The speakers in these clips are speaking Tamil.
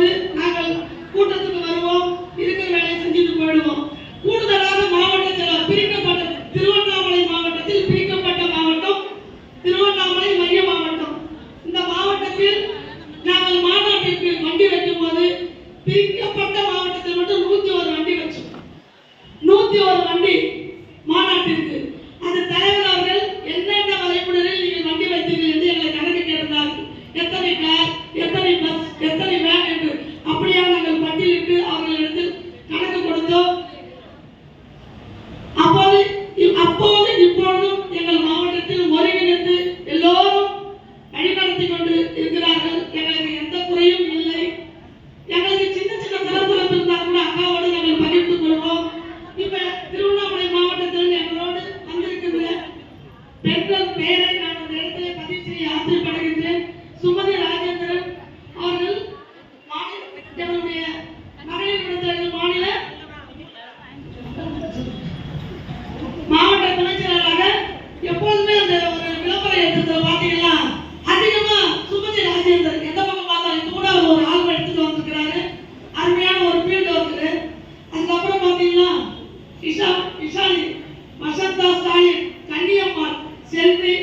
வந்து நாங்கள் கூட்டத்துக்கு வருவோம் இருக்கிற வேலையை செஞ்சுட்டு போயிடுவோம். கூடுதலாக மாவட்டத்தில் பிரிக்கப்பட்ட திருவண்ணாமலை மாவட்டத்தில் பிரிக்கப்பட்ட மாவட்டம் திருவண்ணாமலை மைய மாவட்டம். இந்த மாவட்டத்தில் நாங்கள் மாநாட்டிற்கு வண்டி வைக்கும் போது பிரிக்கப்பட்ட மாவட்டத்தில் மட்டும் நூத்தி ஒரு வண்டி வச்சோம். நூத்தி ஒரு வண்டி கொள்கிறோம் இப்ப திருவண்ணாமலை மாவட்டத்தில் எங்களோடு வந்திருக்கின்ற பெண்கள் பேரை நான் அந்த இடத்துல பதிவு செய்ய ஆசைப்படுகிறேன் தாயின் கன்னியம்மாள் செல்வி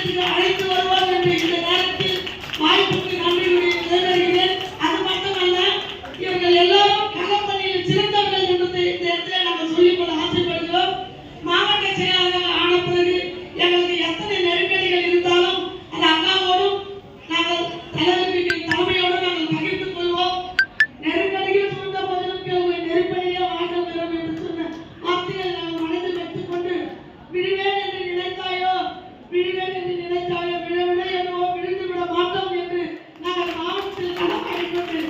ஆயிரத்தி விடுவேன் என்று நினைத்தாலும் விழவிட என்னவோ விழுந்து விட மாட்டோம் என்று நாங்கள் மாவட்டத்தில் களம் அடைப்பட்டு